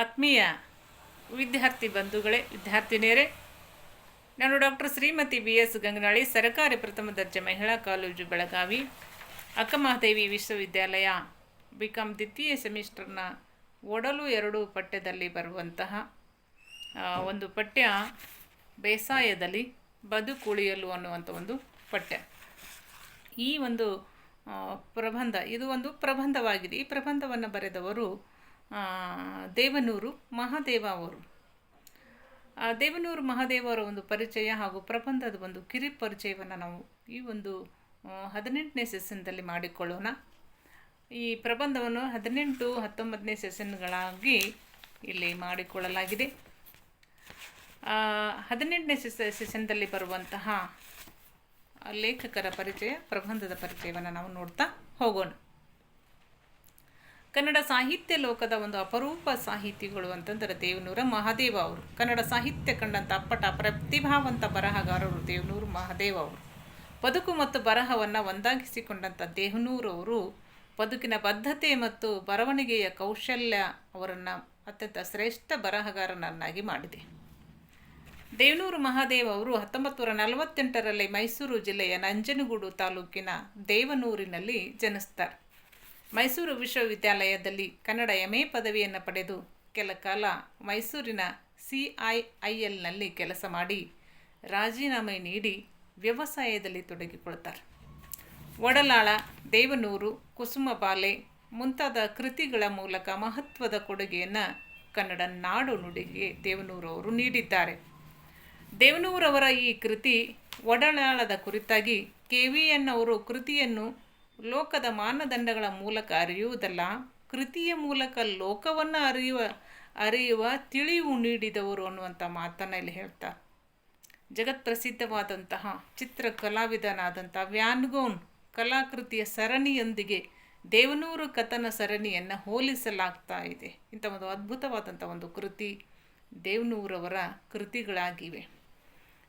ಆತ್ಮೀಯ ವಿದ್ಯಾರ್ಥಿ ಬಂಧುಗಳೇ, ವಿದ್ಯಾರ್ಥಿನಿಯರೇ, ನಾನು doctor Shrimati B S Gangnali, ಸರ್ಕಾರಿ ಪ್ರಥಮ ದರ್ಜೆ ಮಹಿಳಾ ಕಾಲೇಜು ಬೆಳಗಾವಿ ಅಕ್ಕಮಹಾದೇವಿ ವಿಶ್ವವಿದ್ಯಾಲಯ ಬಿ ಕಾಮ್ ದ್ವಿತೀಯ ಸೆಮಿಸ್ಟರ್ನ ಒಡಲು ಎರಡು ಪಠ್ಯದಲ್ಲಿ ಬರುವಂತಹ ಒಂದು ಪಠ್ಯ ಬೇಸಾಯದಲ್ಲಿ ಬದುಕುಳಿಯಲು ಅನ್ನುವಂಥ ಒಂದು ಪಠ್ಯ. ಈ ಒಂದು ಪ್ರಬಂಧ, ಇದು ಒಂದು ಪ್ರಬಂಧವಾಗಿದೆ. ಈ ಪ್ರಬಂಧವನ್ನು ಬರೆದವರು ದೇವನೂರು ಮಹಾದೇವ ಅವರು ದೇವನೂರು ಮಹಾದೇವ ಅವರ ಒಂದು ಪರಿಚಯ ಹಾಗೂ ಪ್ರಬಂಧದ ಒಂದು ಕಿರಿ ಪರಿಚಯವನ್ನು ನಾವು ಈ ಒಂದು ಹದಿನೆಂಟನೇ ಸೆಷನ್ದಲ್ಲಿ ಮಾಡಿಕೊಳ್ಳೋಣ. ಈ ಪ್ರಬಂಧವನ್ನು ಹದಿನೆಂಟು ಹತ್ತೊಂಬತ್ತನೇ ಸೆಸನ್ಗಳಾಗಿ ಇಲ್ಲಿ ಮಾಡಿಕೊಳ್ಳಲಾಗಿದೆ. ಹದಿನೆಂಟನೇ ಸೆಸ ಸೆಷನ್ದಲ್ಲಿ ಬರುವಂತಹ ಲೇಖಕರ ಪರಿಚಯ, ಪ್ರಬಂಧದ ಪರಿಚಯವನ್ನು ನಾವು ನೋಡ್ತಾ ಹೋಗೋಣ. ಕನ್ನಡ ಸಾಹಿತ್ಯ ಲೋಕದ ಒಂದು ಅಪರೂಪ ಸಾಹಿತಿಗಳು ಅಂತಂದರೆ ದೇವನೂರ ಮಹಾದೇವ ಅವರು. ಕನ್ನಡ ಸಾಹಿತ್ಯ ಕಂಡಂಥ ಅಪ್ಪಟ ಪ್ರತಿಭಾವಂತ ಬರಹಗಾರರು ದೇವನೂರು ಮಹಾದೇವ ಅವರು. ಬದುಕು ಮತ್ತು ಬರಹವನ್ನು ಒಂದಾಗಿಸಿಕೊಂಡಂಥ ದೇವನೂರು ಅವರು ಬದುಕಿನ ಬದ್ಧತೆ ಮತ್ತು ಬರವಣಿಗೆಯ ಕೌಶಲ್ಯ ಅವರನ್ನು ಅತ್ಯಂತ ಶ್ರೇಷ್ಠ ಬರಹಗಾರನನ್ನಾಗಿ ಮಾಡಿದೆ. ದೇವನೂರು ಮಹಾದೇವ ಅವರು ಹತ್ತೊಂಬತ್ತು ನೂರ ನಲವತ್ತೆಂಟರಲ್ಲಿ ಮೈಸೂರು ಜಿಲ್ಲೆಯ ನಂಜನಗೂಡು ತಾಲೂಕಿನ ದೇವನೂರಿನಲ್ಲಿ ಜನಿಸ್ತಾರೆ. ಮೈಸೂರು ವಿಶ್ವವಿದ್ಯಾಲಯದಲ್ಲಿ ಕನ್ನಡ ಎಂ ಎ ಪದವಿಯನ್ನು ಪಡೆದು ಕೆಲ ಕಾಲ ಮೈಸೂರಿನ ಸಿ ಐ ಐ ಎಲ್ನಲ್ಲಿ ಕೆಲಸ ಮಾಡಿ ರಾಜೀನಾಮೆ ನೀಡಿ ವ್ಯವಸಾಯದಲ್ಲಿ ತೊಡಗಿಕೊಳ್ತಾರೆ. ಒಡಲಾಳ, ದೇವನೂರು, ಕುಸುಮಬಾಲೆ ಮುಂತಾದ ಕೃತಿಗಳ ಮೂಲಕ ಮಹತ್ವದ ಕೊಡುಗೆಯನ್ನು ಕನ್ನಡ ನಾಡು ನುಡಿಗೆ ದೇವನೂರು ಅವರು ನೀಡಿದ್ದಾರೆ. ದೇವನೂರವರ ಈ ಕೃತಿ ಒಡಲಾಳದ ಕುರಿತಾಗಿ ಕೆ ವಿ ಎನ್ ಅವರು ಕೃತಿಯನ್ನು ಲೋಕದ ಮಾನದಂಡಗಳ ಮೂಲಕ ಅರಿಯುವುದಲ್ಲ, ಕೃತಿಯ ಮೂಲಕ ಲೋಕವನ್ನು ಅರಿಯುವ ಅರಿಯುವ ತಿಳಿವು ನೀಡಿದವರು ಅನ್ನುವಂಥ ಮಾತನ್ನು ಇಲ್ಲಿ ಹೇಳ್ತಾರೆ ಜಗತ್ಪ್ರಸಿದ್ಧವಾದಂತಹ ಚಿತ್ರ ಕಲಾವಿದನಾದಂಥ ವ್ಯಾನ್ಗೋನ್ ಕಲಾಕೃತಿಯ ಸರಣಿಯೊಂದಿಗೆ ದೇವನೂರು ಕಥನ ಸರಣಿಯನ್ನು ಹೋಲಿಸಲಾಗ್ತಾ ಇದೆ. ಇಂಥ ಒಂದು ಅದ್ಭುತವಾದಂಥ ಒಂದು ಕೃತಿ ದೇವನೂರವರ ಕೃತಿಗಳಾಗಿವೆ.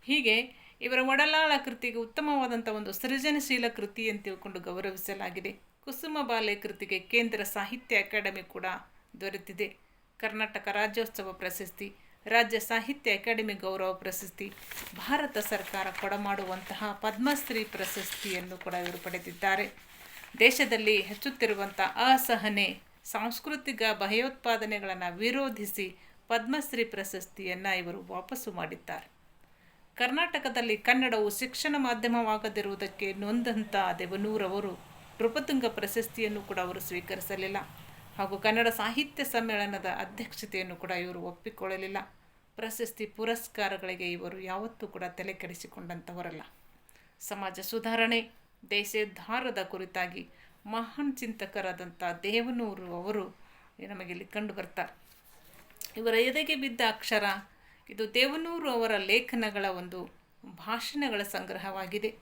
ಹೀಗೆ ಇವರ ಒಡಲಾಳ ಕೃತಿಗೆ ಉತ್ತಮವಾದಂಥ ಒಂದು ಸೃಜನಶೀಲ ಕೃತಿ ಅಂತ ತಿಳ್ಕೊಂಡು ಗೌರವಿಸಲಾಗಿದೆ. ಕುಸುಮ ಬಾಲೆ ಕೃತಿಗೆ ಕೇಂದ್ರ ಸಾಹಿತ್ಯ ಅಕಾಡೆಮಿ ಕೂಡ ದೊರೆತಿದೆ. ಕರ್ನಾಟಕ ರಾಜ್ಯೋತ್ಸವ ಪ್ರಶಸ್ತಿ, ರಾಜ್ಯ ಸಾಹಿತ್ಯ ಅಕಾಡೆಮಿ ಗೌರವ ಪ್ರಶಸ್ತಿ, ಭಾರತ ಸರ್ಕಾರ ಕೊಡಮಾಡುವಂತಹ ಪದ್ಮಶ್ರೀ ಪ್ರಶಸ್ತಿಯನ್ನು ಕೂಡ ಇವರು ಪಡೆದಿದ್ದಾರೆ. ದೇಶದಲ್ಲಿ ಹೆಚ್ಚುತ್ತಿರುವಂಥ ಅಸಹನೆ, ಸಾಂಸ್ಕೃತಿಕ ಭಯೋತ್ಪಾದನೆಗಳನ್ನು ವಿರೋಧಿಸಿ ಪದ್ಮಶ್ರೀ ಪ್ರಶಸ್ತಿಯನ್ನು ಇವರು ವಾಪಸ್ಸು ಮಾಡಿದ್ದಾರೆ. ಕರ್ನಾಟಕದಲ್ಲಿ ಕನ್ನಡವು ಶಿಕ್ಷಣ ಮಾಧ್ಯಮವಾಗದಿರುವುದಕ್ಕೆ ನೊಂದಂಥ ದೇವನೂರವರು ನೃಪತುಂಗ ಪ್ರಶಸ್ತಿಯನ್ನು ಕೂಡ ಅವರು ಸ್ವೀಕರಿಸಲಿಲ್ಲ. ಹಾಗೂ ಕನ್ನಡ ಸಾಹಿತ್ಯ ಸಮ್ಮೇಳನದ ಅಧ್ಯಕ್ಷತೆಯನ್ನು ಕೂಡ ಇವರು ಒಪ್ಪಿಕೊಳ್ಳಲಿಲ್ಲ. ಪ್ರಶಸ್ತಿ ಪುರಸ್ಕಾರಗಳಿಗೆ ಇವರು ಯಾವತ್ತೂ ಕೂಡ ತಲೆ ಕೆಡಿಸಿಕೊಂಡಂಥವರಲ್ಲ. ಸಮಾಜ ಸುಧಾರಣೆ, ದೇಶೋದ್ಧಾರದ ಕುರಿತಾಗಿ ಮಹಾನ್ ಚಿಂತಕರಾದಂಥ ದೇವನೂರು ಅವರು ನಮಗಿಲ್ಲಿ ಕಂಡು ಬರ್ತಾರೆ ಇವರ ಎದೆಗೆ ಬಿದ್ದ ಅಕ್ಷರ ಇದು ದೇವನೂರು ಅವರ ಲೇಖನಗಳ ಒಂದು ಭಾಷಣಗಳ ಸಂಗ್ರಹವಾಗಿದೆ.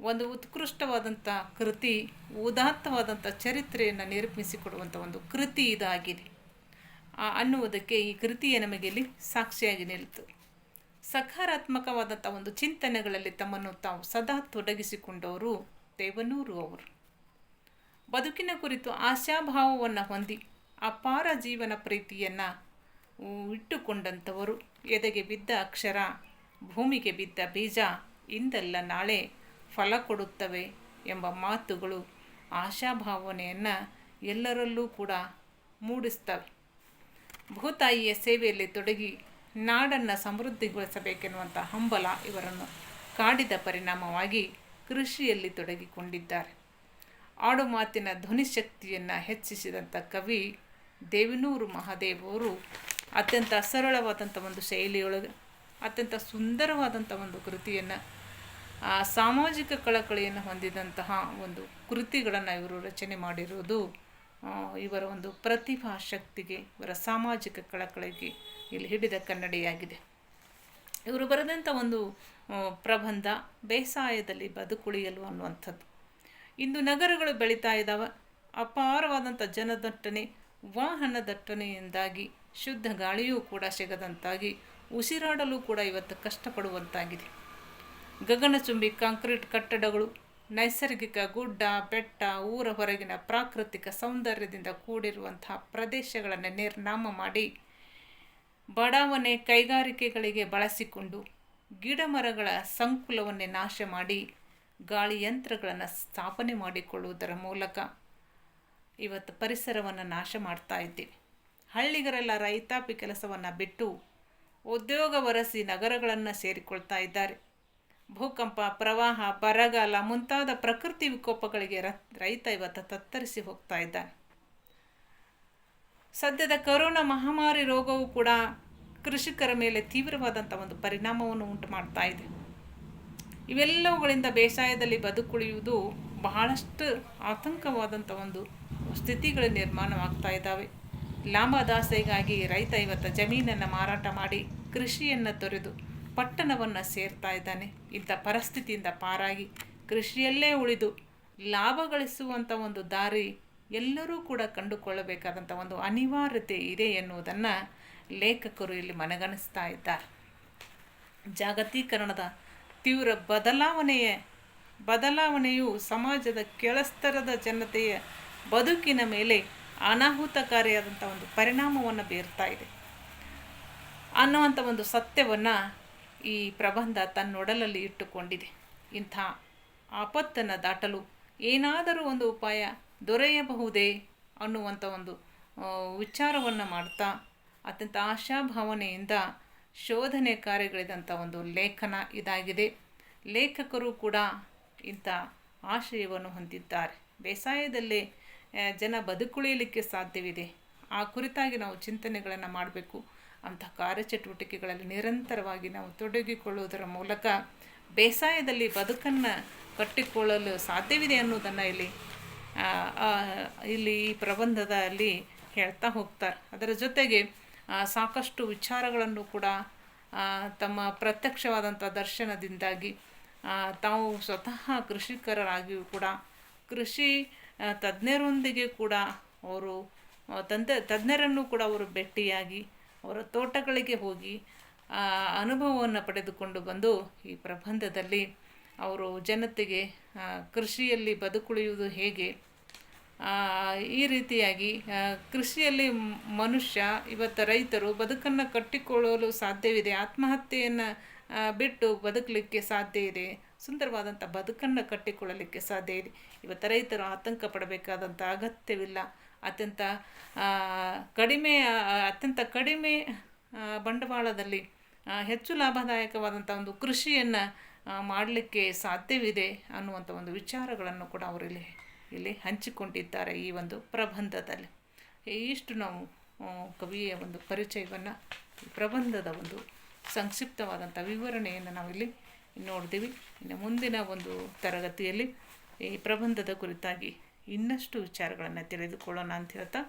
ಒಂದು ಉತ್ಕೃಷ್ಟವಾದಂಥ ಕೃತಿ ಉದಾತ್ತವಾದಂಥ ಚರಿತ್ರೆಯನ್ನು ನಿರೂಪಿಸಿಕೊಡುವಂಥ ಒಂದು ಕೃತಿ ಇದಾಗಿದೆ. ಅನ್ನುವುದಕ್ಕೆ ಈ ಕೃತಿಯೇ ನಮಗೆ ಇಲ್ಲಿ ಸಾಕ್ಷಿಯಾಗಿ ನಿಲ್ತು. ಸಕಾರಾತ್ಮಕವಾದಂಥ ಒಂದು ಚಿಂತನೆಗಳಲ್ಲಿ ತಮ್ಮನ್ನು ತಾವು ಸದಾ ತೊಡಗಿಸಿಕೊಂಡವರು ದೇವನೂರು ಅವರು. ಬದುಕಿನ ಕುರಿತು ಆಶಾಭಾವವನ್ನು ಹೊಂದಿ ಅಪಾರ ಜೀವನ ಪ್ರೀತಿಯನ್ನು ಇಟ್ಟುಕೊಂಡಂಥವರು ಎದೆಗೆ ಬಿದ್ದ ಅಕ್ಷರ, ಭೂಮಿಗೆ ಬಿದ್ದ ಬೀಜ ಇಂದಲ್ಲ ನಾಳೆ ಫಲ ಕೊಡುತ್ತವೆ ಎಂಬ ಮಾತುಗಳು ಆಶಾಭಾವನೆಯನ್ನು ಎಲ್ಲರಲ್ಲೂ ಕೂಡ ಮೂಡಿಸ್ತವೆ. ಭೂತಾಯಿಯ ಸೇವೆಯಲ್ಲಿ ತೊಡಗಿ ನಾಡನ್ನು ಸಮೃದ್ಧಿಗೊಳಿಸಬೇಕೆನ್ನುವಂಥ ಹಂಬಲ ಇವರನ್ನು ಕಾಡಿದ ಪರಿಣಾಮವಾಗಿ ಕೃಷಿಯಲ್ಲಿ ತೊಡಗಿಕೊಂಡಿದ್ದಾರೆ. ಆಡು ಮಾತಿನ ಧ್ವನಿಶಕ್ತಿಯನ್ನು ಹೆಚ್ಚಿಸಿದಂಥ ಕವಿ ದೇವಿನೂರು ಮಹಾದೇವ್ ಅವರು ಅತ್ಯಂತ ಸರಳವಾದಂಥ ಒಂದು ಶೈಲಿಯೊಳಗೆ, ಅತ್ಯಂತ ಸುಂದರವಾದಂಥ ಒಂದು ಕೃತಿಯನ್ನು, ಆ ಸಾಮಾಜಿಕ ಕಳಕಳಿಯನ್ನು ಹೊಂದಿದಂತಹ ಒಂದು ಕೃತಿಗಳನ್ನು ಇವರು ರಚನೆ ಮಾಡಿರುವುದು ಇವರ ಒಂದು ಪ್ರತಿಭಾ ಶಕ್ತಿಗೆ, ಇವರ ಸಾಮಾಜಿಕ ಕಳಕಳಿಗೆ ಇಲ್ಲಿ ಹಿಡಿದ ಕನ್ನಡಿಯಾಗಿದೆ. ಇವರು ಬರೆದಂಥ ಒಂದು ಪ್ರಬಂಧ ಬೇಸಾಯದಲ್ಲಿ ಬದುಕುಳಿಯಲು ಅನ್ನುವಂಥದ್ದು. ಇಂದು ನಗರಗಳು ಬೆಳೀತಾ ಇದ್ದಾವೆ ಅಪಾರವಾದಂಥ ಜನದಟ್ಟಣೆ ವಾಹನ ದಟ್ಟಣೆಯಿಂದಾಗಿ ಶುದ್ಧ ಗಾಳಿಯೂ ಕೂಡ ಸಿಗದಂತಾಗಿ ಉಸಿರಾಡಲು ಕೂಡ ಇವತ್ತು ಕಷ್ಟಪಡುವಂತಾಗಿದೆ. ಗಗನಚುಂಬಿ ಕಾಂಕ್ರೀಟ್ ಕಟ್ಟಡಗಳು, ನೈಸರ್ಗಿಕ ಗುಡ್ಡ, ಬೆಟ್ಟ, ಊರ ಹೊರಗಿನ ಪ್ರಾಕೃತಿಕ ಸೌಂದರ್ಯದಿಂದ ಕೂಡಿರುವಂತಹ ಪ್ರದೇಶಗಳನ್ನು ನಿರ್ನಾಮ ಮಾಡಿ ಬಡಾವಣೆ ಕೈಗಾರಿಕೆಗಳಿಗೆ ಬಳಸಿಕೊಂಡು ಗಿಡಮರಗಳ ಸಂಕುಲವನ್ನೇ ನಾಶ ಮಾಡಿ ಗಾಳಿ ಯಂತ್ರಗಳನ್ನು ಸ್ಥಾಪನೆ ಮಾಡಿಕೊಳ್ಳುವುದರ ಮೂಲಕ ಇವತ್ತು ಪರಿಸರವನ್ನು ನಾಶ ಮಾಡ್ತಾ ಇದ್ದೀವಿ. ಹಳ್ಳಿಗರೆಲ್ಲ ರೈತಾಪಿ ಕೆಲಸವನ್ನು ಬಿಟ್ಟು ಉದ್ಯೋಗ ವರಸಿ ನಗರಗಳನ್ನು ಸೇರಿಕೊಳ್ತಾ ಇದ್ದಾರೆ. ಭೂಕಂಪ, ಪ್ರವಾಹ, ಬರಗಾಲ ಮುಂತಾದ ಪ್ರಕೃತಿ ವಿಕೋಪಗಳಿಗೆ ರೈತ ಇವತ್ತು ತತ್ತರಿಸಿ ಹೋಗ್ತಾ ಇದ್ದಾನೆ. ಸದ್ಯದ ಕೊರೋನಾ ಮಹಾಮಾರಿ ರೋಗವು ಕೂಡ ಕೃಷಿಕರ ಮೇಲೆ ತೀವ್ರವಾದಂಥ ಒಂದು ಪರಿಣಾಮವನ್ನು ಉಂಟು ಮಾಡ್ತಾ ಇದೆ. ಇವೆಲ್ಲವುಗಳಿಂದ ಬೇಸಾಯದಲ್ಲಿ ಬದುಕುಳಿಯುವುದು ಬಹಳಷ್ಟು ಆತಂಕವಾದಂಥ ಒಂದು ಸ್ಥಿತಿಗಳು ನಿರ್ಮಾಣವಾಗ್ತಾ ಇದ್ದಾವೆ. ಲಾಭದಾಸೆಗಾಗಿ ರೈತ ಇವತ್ತು ಜಮೀನನ್ನು ಮಾರಾಟ ಮಾಡಿ ಕೃಷಿಯನ್ನು ತೊರೆದು ಪಟ್ಟಣವನ್ನು ಸೇರ್ತಾ ಇದ್ದಾನೆ. ಇಂಥ ಪರಿಸ್ಥಿತಿಯಿಂದ ಪಾರಾಗಿ ಕೃಷಿಯಲ್ಲೇ ಉಳಿದು ಲಾಭ ಗಳಿಸುವಂಥ ಒಂದು ದಾರಿ ಎಲ್ಲರೂ ಕೂಡ ಕಂಡುಕೊಳ್ಳಬೇಕಾದಂಥ ಒಂದು ಅನಿವಾರ್ಯತೆ ಇದೆ ಎನ್ನುವುದನ್ನು ಲೇಖಕರು ಇಲ್ಲಿ ಮನಗಣಿಸ್ತಾ ಇದ್ದಾರೆ. ಜಾಗತೀಕರಣದ ತೀವ್ರ ಬದಲಾವಣೆಯ, ಬದಲಾವಣೆಯು ಸಮಾಜದ ಕೆಳಸ್ತರದ ಜನತೆಯ ಬದುಕಿನ ಮೇಲೆ ಅನಾಹುತಕಾರಿಯಾದಂಥ ಒಂದು ಪರಿಣಾಮವನ್ನು ಬೀರ್ತಾ ಇದೆ. ಅನ್ನುವಂಥ ಒಂದು ಸತ್ಯವನ್ನು ಈ ಪ್ರಬಂಧ ತನ್ನೊಡಲಲ್ಲಿ ಇಟ್ಟುಕೊಂಡಿದೆ. ಇಂಥ ಆಪತ್ತನ್ನು ದಾಟಲು ಏನಾದರೂ ಒಂದು ಉಪಾಯ ದೊರೆಯಬಹುದೇ ಅನ್ನುವಂಥ ಒಂದು ವಿಚಾರವನ್ನು ಮಾಡ್ತಾ ಅತ್ಯಂತ ಆಶಾಭಾವನೆಯಿಂದ ಶೋಧನೆ ಕಾರ್ಯಗಳಿದಂಥ ಒಂದು ಲೇಖನ ಇದಾಗಿದೆ. ಲೇಖಕರು ಕೂಡ ಇಂಥ ಆಶಯವನ್ನು ಹೊಂದಿದ್ದಾರೆ. ಬೇಸಾಯದಲ್ಲೇ ಜನ ಬದುಕುಳಿಯಲಿಕ್ಕೆ ಸಾಧ್ಯವಿದೆ. ಆ ಕುರಿತಾಗಿ ನಾವು ಚಿಂತನೆಗಳನ್ನು ಮಾಡಬೇಕು. ಅಂಥ ಕಾರ್ಯಚಟುವಟಿಕೆಗಳಲ್ಲಿ ನಿರಂತರವಾಗಿ ನಾವು ತೊಡಗಿಕೊಳ್ಳುವುದರ ಮೂಲಕ ಬೇಸಾಯದಲ್ಲಿ ಬದುಕನ್ನು ಕಟ್ಟಿಕೊಳ್ಳಲು ಸಾಧ್ಯವಿದೆ ಅನ್ನೋದನ್ನು ಇಲ್ಲಿ ಇಲ್ಲಿ ಈ ಪ್ರಬಂಧದಲ್ಲಿ ಹೇಳ್ತಾ ಹೋಗ್ತಾರೆ ಅದರ ಜೊತೆಗೆ ಸಾಕಷ್ಟು ವಿಚಾರಗಳನ್ನು ಕೂಡ ತಮ್ಮ ಪ್ರತ್ಯಕ್ಷವಾದಂಥ ದರ್ಶನದಿಂದಾಗಿ ತಾವು ಸ್ವತಃ ಕೃಷಿಕರಾಗಿಯೂ ಕೂಡ ಕೃಷಿ ತಜ್ಞರೊಂದಿಗೆ ಕೂಡ ಅವರು ತಂದೆ, ತಜ್ಞರನ್ನು ಕೂಡ ಅವರು ಭೇಟಿಯಾಗಿ ಅವರ ತೋಟಗಳಿಗೆ ಹೋಗಿ ಅನುಭವವನ್ನು ಪಡೆದುಕೊಂಡು ಬಂದು ಈ ಪ್ರಬಂಧದಲ್ಲಿ ಅವರು ಜನತೆಗೆ ಕೃಷಿಯಲ್ಲಿ ಬದುಕುಳಿಯುವುದು ಹೇಗೆ? ಈ ರೀತಿಯಾಗಿ ಕೃಷಿಯಲ್ಲಿ ಮನುಷ್ಯ, ಇವತ್ತು ರೈತರು ಬದುಕನ್ನು ಕಟ್ಟಿಕೊಳ್ಳಲು ಸಾಧ್ಯವಿದೆ, ಆತ್ಮಹತ್ಯೆಯನ್ನು ಬಿಟ್ಟು ಬದುಕಲಿಕ್ಕೆ ಸಾಧ್ಯ ಇದೆ. ಸುಂದರವಾದಂಥ ಬದುಕನ್ನು ಕಟ್ಟಿಕೊಳ್ಳಲಿಕ್ಕೆ ಸಾಧ್ಯ ಇದೆ. ಇವತ್ತು ರೈತರು ಆತಂಕ ಪಡಬೇಕಾದಂಥ ಅಗತ್ಯವಿಲ್ಲ. ಅತ್ಯಂತ ಕಡಿಮೆ ಅತ್ಯಂತ ಕಡಿಮೆ ಬಂಡವಾಳದಲ್ಲಿ ಹೆಚ್ಚು ಲಾಭದಾಯಕವಾದಂಥ ಒಂದು ಕೃಷಿಯನ್ನು ಮಾಡಲಿಕ್ಕೆ ಸಾಧ್ಯವಿದೆ ಅನ್ನುವಂಥ ಒಂದು ವಿಚಾರಗಳನ್ನು ಕೂಡ ಅವರಲ್ಲಿ ಇಲ್ಲಿ ಹಂಚಿಕೊಂಡಿದ್ದಾರೆ ಈ ಒಂದು ಪ್ರಬಂಧದಲ್ಲಿ. ಇಷ್ಟು ನಾವು ಕವಿಯ ಒಂದು ಪರಿಚಯವನ್ನು ಪ್ರಬಂಧದ ಒಂದು ಸಂಕ್ಷಿಪ್ತವಾದಂಥ ವಿವರಣೆಯನ್ನು ನಾವಿಲ್ಲಿ ನೋಡ್ತೀವಿ. ಇನ್ನು ಮುಂದಿನ ಒಂದು ತರಗತಿಯಲ್ಲಿ ಈ ಪ್ರಬಂಧದ ಕುರಿತಾಗಿ ಇನ್ನಷ್ಟು ವಿಚಾರಗಳನ್ನು ತಿಳಿದುಕೊಳ್ಳೋಣ ಅಂತ ಹೇಳ್ತಾ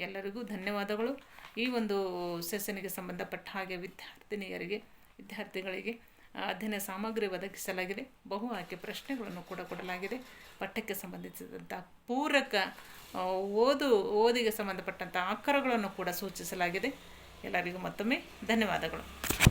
ಎಲ್ಲರಿಗೂ ಧನ್ಯವಾದಗಳು. ಈ ಒಂದು ಸೆಷನ್ಗೆ ಸಂಬಂಧಪಟ್ಟ ಹಾಗೆ ವಿದ್ಯಾರ್ಥಿನಿಯರಿಗೆ, ವಿದ್ಯಾರ್ಥಿಗಳಿಗೆ ಅಧ್ಯಯನ ಸಾಮಗ್ರಿ ಒದಗಿಸಲಾಗಿದೆ. ಬಹು ಆಯ್ಕೆ ಪ್ರಶ್ನೆಗಳನ್ನು ಕೂಡ ಕೊಡಲಾಗಿದೆ. ಪಠ್ಯಕ್ಕೆ ಸಂಬಂಧಿಸಿದಂಥ ಪೂರಕ ಓದು, ಓದಿಗೆ ಸಂಬಂಧಪಟ್ಟಂಥ ಆಕರಗಳನ್ನು ಕೂಡ ಸೂಚಿಸಲಾಗಿದೆ. ಎಲ್ಲರಿಗೂ ಮತ್ತೊಮ್ಮೆ ಧನ್ಯವಾದಗಳು.